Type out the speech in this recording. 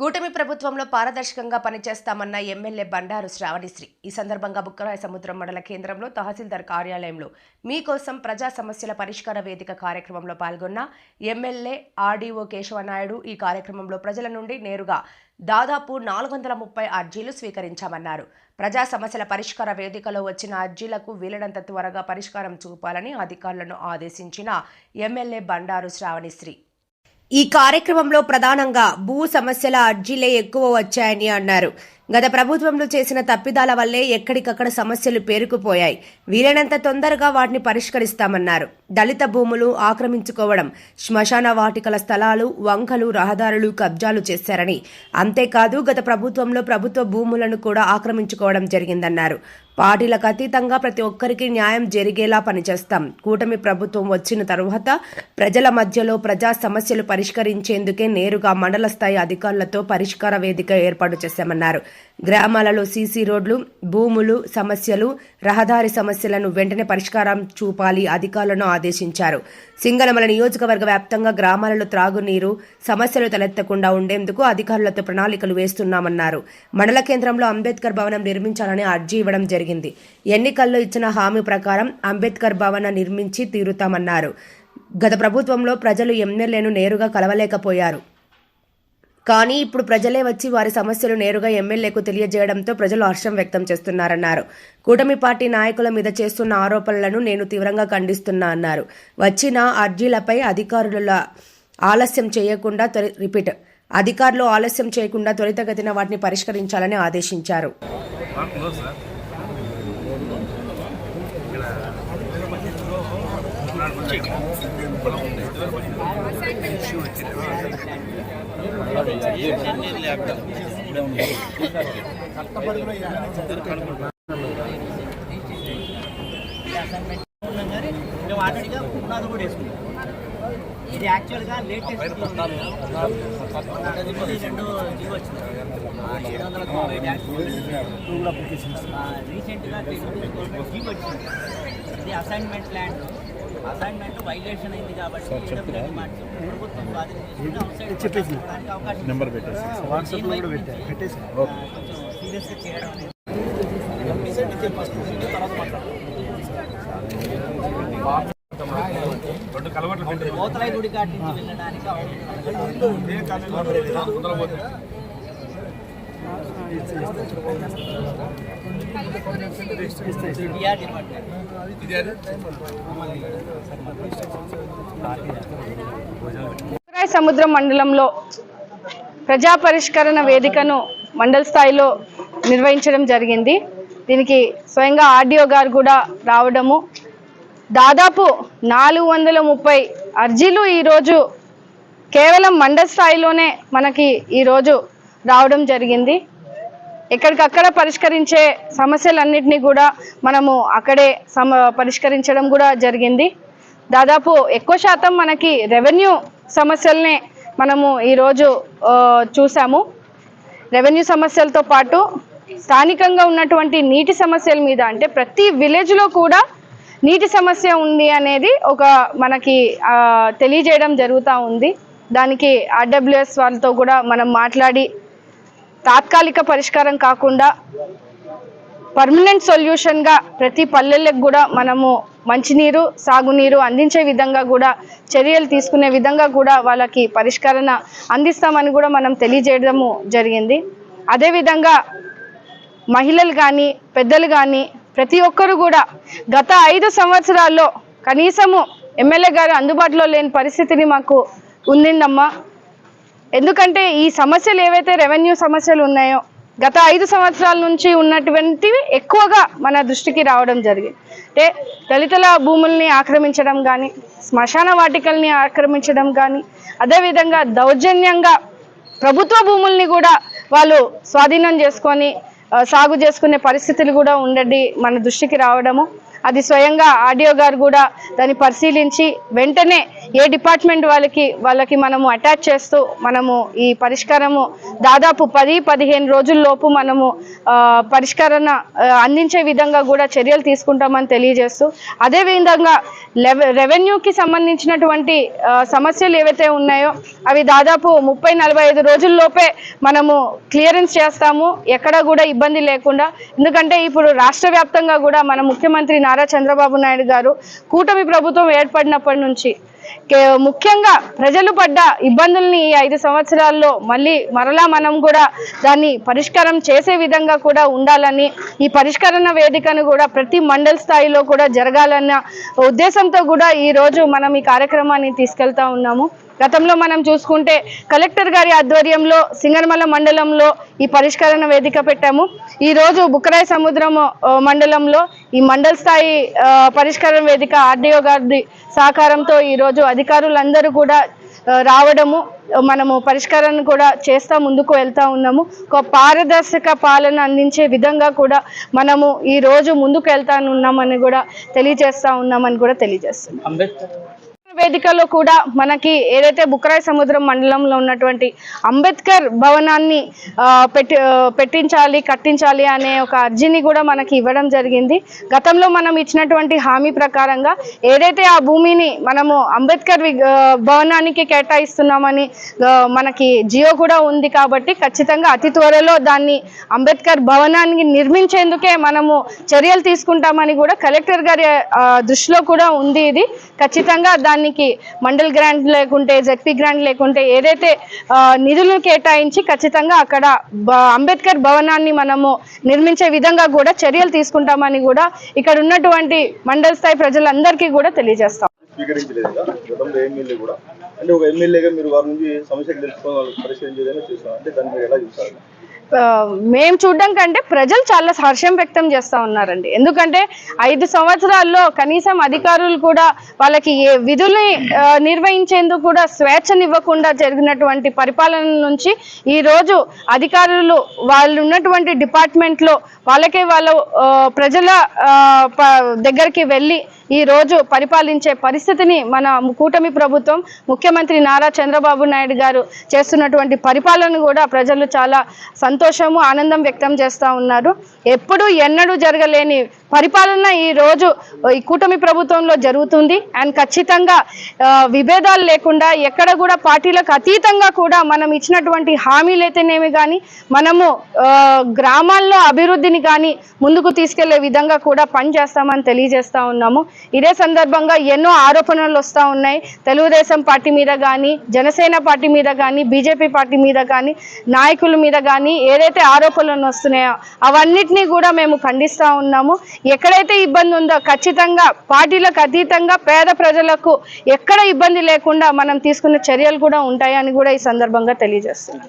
కూటమి ప్రభుత్వంలో పారదర్శకంగా పనిచేస్తామన్న ఎమ్మెల్యే బండారు శ్రావణిశ్రీ. ఈ సందర్భంగా బుక్కరాయ సముద్రం మండల కేంద్రంలో తహసీల్దార్ కార్యాలయంలో మీకోసం ప్రజా సమస్యల పరిష్కార వేదిక కార్యక్రమంలో పాల్గొన్న ఎమ్మెల్యే ఆర్డీఓ కేశవనాయుడు ఈ కార్యక్రమంలో ప్రజల నుండి నేరుగా దాదాపు నాలుగు వందల ముప్పై అర్జీలు స్వీకరించామన్నారు. ప్రజా సమస్యల పరిష్కార వేదికలో వచ్చిన అర్జీలకు వీలైనంత త్వరగా పరిష్కారం చూపాలని అధికారులను ఆదేశించిన ఎమ్మెల్యే బండారు శ్రావణిశ్రీ. ఈ కార్యక్రమంలో ప్రధానంగా భూ సమస్యల అర్జీలే ఎక్కువ వచ్చాయని అన్నారు. గత ప్రభుత్వంలో చేసిన తప్పిదాల వల్లే ఎక్కడికక్కడ సమస్యలు పేరుకుపోయాయి. వీలైనంత తొందరగా వాటిని పరిష్కరిస్తామన్నారు. దళిత భూములు ఆక్రమించుకోవడం శ్మశాన వాటికల స్థలాలు వంకలు రహదారులు కబ్జాలు చేశారని. అంతేకాదు గత ప్రభుత్వంలో ప్రభుత్వ భూములను కూడా ఆక్రమించుకోవడం జరిగిందన్నారు. పార్టీలకు అతీతంగా ప్రతి ఒక్కరికి న్యాయం జరిగేలా పనిచేస్తాం. కూటమి ప్రభుత్వం వచ్చిన తరువాత ప్రజల మధ్యలో ప్రజా సమస్యలు పరిష్కరించేందుకే నేరుగా మండల స్థాయి అధికారులతో పరిష్కార వేదిక ఏర్పాటు చేశామన్నారు. గ్రామాలలో సీసీ రోడ్లు భూములు సమస్యలు రహదారి సమస్యలను వెంటనే పరిష్కారం చూపాలి అధికారులను ఆదేశించారు. సింగనమల నియోజకవర్గ వ్యాప్తంగా గ్రామాలలో త్రాగునీరు సమస్యలు తలెత్తకుండా ఉండేందుకు అధికారులతో ప్రణాళికలు వేస్తున్నామన్నారు. మండల కేంద్రంలో అంబేద్కర్ భవనం నిర్మించాలని అర్జీ ఇవ్వడం జరిగింది. జరిగింది. ఎన్నికల్లో ఇచ్చిన హామీ ప్రకారం అంబేద్కర్ భవన నిర్మించి తీరుతామన్నారు. గత ప్రభుత్వంలో ప్రజలు ఎమ్మెల్యేను నేరుగా కలవలేకపోయారు. కానీ ఇప్పుడు ప్రజలే వచ్చి వారి సమస్యలు నేరుగా ఎమ్మెల్యేకు తెలియజేయడంతో ప్రజలు హర్షం వ్యక్తం చేస్తున్నారన్నారు. కూటమి పార్టీ నాయకుల మీద చేస్తున్న ఆరోపణలను నేను తీవ్రంగా ఖండిస్తున్నా అన్నారు. వచ్చిన అర్జీలపై అధికారుల ఆలస్యం చేయకుండా రిపీట్ అధికారులు ఆలస్యం చేయకుండా త్వరితగతిన వాటిని పరిష్కరించాలని ఆదేశించారు. మేము ఆల్రెడీగా పునాది కూడా వేసుకున్నాం ఇది యాక్చువల్గా లేటెస్ట్ వచ్చింది ఏడు వందల తొంభై రీసెంట్గా వచ్చింది ఇది అసైన్మెంట్ ల్యాండ్ అసైన్మెంట్ వైలేషన్ అయింది కాబట్టి ప్రభుత్వం స్వాధీనం చేసుకుని అవుట్ సైడ్ కొట్టడానికి అవకాశం నెంబర్ పెట్టేసి. వాట్సాప్లో కూడా పెట్టా. పెట్టేసి. కొంచెం సీరియస్గా చేయడం అనేది కోతలై గుడి కాటి నుంచి వెళ్ళడానికి సముద్రం మండలంలో ప్రజా పరిష్కరణ వేదికను మండల స్థాయిలో నిర్వహించడం జరిగింది. దీనికి స్వయంగా ఆర్డీఓ గారు కూడా రావడము. దాదాపు నాలుగు వందల ముప్పై అర్జీలు ఈరోజు కేవలం మండల స్థాయిలోనే మనకి ఈరోజు రావడం జరిగింది. ఎక్కడికక్కడ పరిష్కరించే సమస్యలన్నింటినీ కూడా మనము అక్కడే సమ పరిష్కరించడం కూడా జరిగింది. దాదాపు ఎక్కువ శాతం మనకి రెవెన్యూ సమస్యలనే మనము ఈరోజు చూసాము. రెవెన్యూ సమస్యలతో పాటు స్థానికంగా ఉన్నటువంటి నీటి సమస్యల మీద అంటే ప్రతి విలేజ్లో కూడా నీటి సమస్య ఉంది అనేది ఒక మనకి తెలియజేయడం జరుగుతూ ఉంది. దానికి ఆర్డబ్ల్యూఎస్ వాళ్ళతో కూడా మనం మాట్లాడి తాత్కాలిక పరిష్కారం కాకుండా పర్మనెంట్ సొల్యూషన్గా ప్రతి పల్లెలకు కూడా మనము మంచినీరు సాగునీరు అందించే విధంగా కూడా చర్యలు తీసుకునే విధంగా కూడా వాళ్ళకి పరిష్కరణ అందిస్తామని కూడా మనం తెలియజేయడము జరిగింది. అదేవిధంగా మహిళలు కానీ పెద్దలు కానీ ప్రతి ఒక్కరు కూడా గత ఐదు సంవత్సరాల్లో కనీసము ఎమ్మెల్యే గారు అందుబాటులో లేని పరిస్థితిని మాకు ఉండిందమ్మా. ఎందుకంటే ఈ సమస్యలు ఏవైతే రెవెన్యూ సమస్యలు ఉన్నాయో గత ఐదు సంవత్సరాల నుంచి ఉన్నటువంటివి ఎక్కువగా మన దృష్టికి రావడం జరిగింది. అంటే దళితుల భూముల్ని ఆక్రమించడం కానీ శ్మశాన వాటికల్ని ఆక్రమించడం కానీ అదేవిధంగా దౌర్జన్యంగా ప్రభుత్వ భూముల్ని కూడా వాళ్ళు స్వాధీనం చేసుకొని సాగు చేసుకునే పరిస్థితులు కూడా ఉండండి మన దృష్టికి రావడము. అది స్వయంగా ఆడియో గారు కూడా దాన్ని పరిశీలించి వెంటనే ఏ డిపార్ట్మెంట్ వాళ్ళకి వాళ్ళకి మనము అటాచ్ చేస్తూ మనము ఈ పరిష్కారము దాదాపు పది పదిహేను రోజుల్లోపు మనము పరిష్కరణ అందించే విధంగా కూడా చర్యలు తీసుకుంటామని తెలియజేస్తూ అదేవిధంగా రెవెన్యూకి సంబంధించినటువంటి సమస్యలు ఏవైతే ఉన్నాయో అవి దాదాపు ముప్పై నలభై ఐదు రోజుల్లోపే మనము క్లియరెన్స్ చేస్తాము. ఎక్కడ కూడా ఇబ్బంది లేకుండా ఎందుకంటే ఇప్పుడు రాష్ట్ర వ్యాప్తంగా కూడా మన ముఖ్యమంత్రి నారా చంద్రబాబు నాయుడు గారు కూటమి ప్రభుత్వం ఏర్పడినప్పటి నుంచి ముఖ్యంగా ప్రజలు పడ్డ ఇబ్బందుల్ని ఈ ఐదు సంవత్సరాల్లో మళ్ళీ మరలా మనం కూడా దాన్ని పరిష్కారం చేసే విధంగా కూడా ఉండాలని ఈ పరిష్కరణ వేదికను కూడా ప్రతి మండల స్థాయిలో కూడా జరగాలన్న ఉద్దేశంతో కూడా ఈ రోజు మనం ఈ కార్యక్రమాన్ని తీసుకెళ్తా ఉన్నాము. గతంలో మనం చూసుకుంటే కలెక్టర్ గారి ఆధ్వర్యంలో సింగనమల మండలంలో ఈ పరిష్కరణ వేదిక పెట్టాము. ఈరోజు బుక్కరాయ సముద్రం మండలంలో ఈ మండల స్థాయి పరిష్కరణ వేదిక ఆర్డీఓ గారి సహకారంతో ఈరోజు అధికారులందరూ కూడా రావడము మనము పరిష్కారాన్ని కూడా చేస్తా ముందుకు వెళ్తా ఉన్నాము. ఒక పారదర్శక పాలన అందించే విధంగా కూడా మనము ఈ రోజు ముందుకు వెళ్తా ఉన్నామని కూడా తెలియజేస్తా ఉన్నామని కూడా తెలియజేస్తున్నాం. వేదికలో కూడా మనకి ఏదైతే బుక్రాయ్ సముద్రం మండలంలో ఉన్నటువంటి అంబేద్కర్ భవనాన్ని పెట్టి పెట్టించాలి కట్టించాలి అనే ఒక అర్జీని కూడా మనకి ఇవ్వడం జరిగింది. గతంలో మనం ఇచ్చినటువంటి హామీ ప్రకారంగా ఏదైతే ఆ భూమిని మనము అంబేద్కర్ భవనానికి కేటాయిస్తున్నామని మనకి జియో కూడా ఉంది కాబట్టి ఖచ్చితంగా అతి త్వరలో దాన్ని అంబేద్కర్ భవనానికి నిర్మించేందుకే మనము చర్యలు తీసుకుంటామని కూడా కలెక్టర్ గారి దృష్టిలో కూడా ఉంది ఇది. ఖచ్చితంగా దాన్ని దానికి మండల్ గ్రాంట్ లేకుంటే జెడ్పీ గ్రాంట్ లేకుంటే ఏదైతే ఆ, నిధులను కేటాయించి ఖచ్చితంగా అక్కడ అంబేద్కర్ భవనాన్ని మనము నిర్మించే విధంగా కూడా చర్యలు తీసుకుంటామని కూడా ఇక్కడ ఉన్నటువంటి మండల స్థాయి ప్రజలందరికీ కూడా తెలియజేస్తాం. అంటే ఒక ఎమ్మెల్యేగా మీరు వారి నుంచి సమస్యలు తెలుసుకోవాలి పరిశీలించేదైనా చూస్తాం అంటే దాన్ని మీరు ఎలా చూస్తారు? మేము చూడడం కంటే ప్రజలు చాలా హర్షం వ్యక్తం చేస్తూ ఉన్నారండి. ఎందుకంటే ఐదు సంవత్సరాల్లో కనీసం అధికారులు కూడా వాళ్ళకి ఏ విధుల్ని నిర్వహించేందుకు కూడా స్వేచ్ఛనివ్వకుండా జరిగినటువంటి పరిపాలన నుంచి ఈ రోజు అధికారులు వాళ్ళు ఉన్నటువంటి డిపార్ట్మెంట్లో వాళ్ళకే వాళ్ళు ప్రజల ప- దగ్గరికి వెళ్ళి ఈ రోజు పరిపాలించే పరిస్థితిని మన కూటమి ప్రభుత్వం ముఖ్యమంత్రి నారా చంద్రబాబు నాయుడు గారు చేస్తున్నటువంటి పరిపాలన కూడా ప్రజలు చాలా సంతోషము ఆనందం వ్యక్తం చేస్తూ ఉన్నారు. ఎప్పుడు ఎన్నడూ జరగలేని పరిపాలన ఈ రోజు ఈ కూటమి ప్రభుత్వంలో జరుగుతుంది. అండ్ ఖచ్చితంగా విభేదాలు లేకుండా ఎక్కడ కూడా పార్టీలకు అతీతంగా కూడా మనం ఇచ్చినటువంటి హామీలు అయితేనేమి కానీ మనము గ్రామాల్లో అభివృద్ధిని కానీ ముందుకు తీసుకెళ్ళే విధంగా కూడా పనిచేస్తామని తెలియజేస్తా ఉన్నాము. ఇదే సందర్భంగా ఎన్నో ఆరోపణలు వస్తూ ఉన్నాయి. తెలుగుదేశం పార్టీ మీద కానీ జనసేన పార్టీ మీద కానీ బీజేపీ పార్టీ మీద కానీ నాయకుల మీద కానీ ఏదైతే ఆరోపణలు వస్తున్నాయో అవన్నిటినీ కూడా మేము ఖండిస్తూ ఉన్నాము. ఎక్కడైతే ఇబ్బంది ఉందో ఖచ్చితంగా పార్టీలకు అతీతంగా పేద ప్రజలకు ఎక్కడ ఇబ్బంది లేకుండా మనం తీసుకున్న చర్యలు కూడా ఉంటాయని కూడా ఈ సందర్భంగా తెలియజేస్తున్నాం.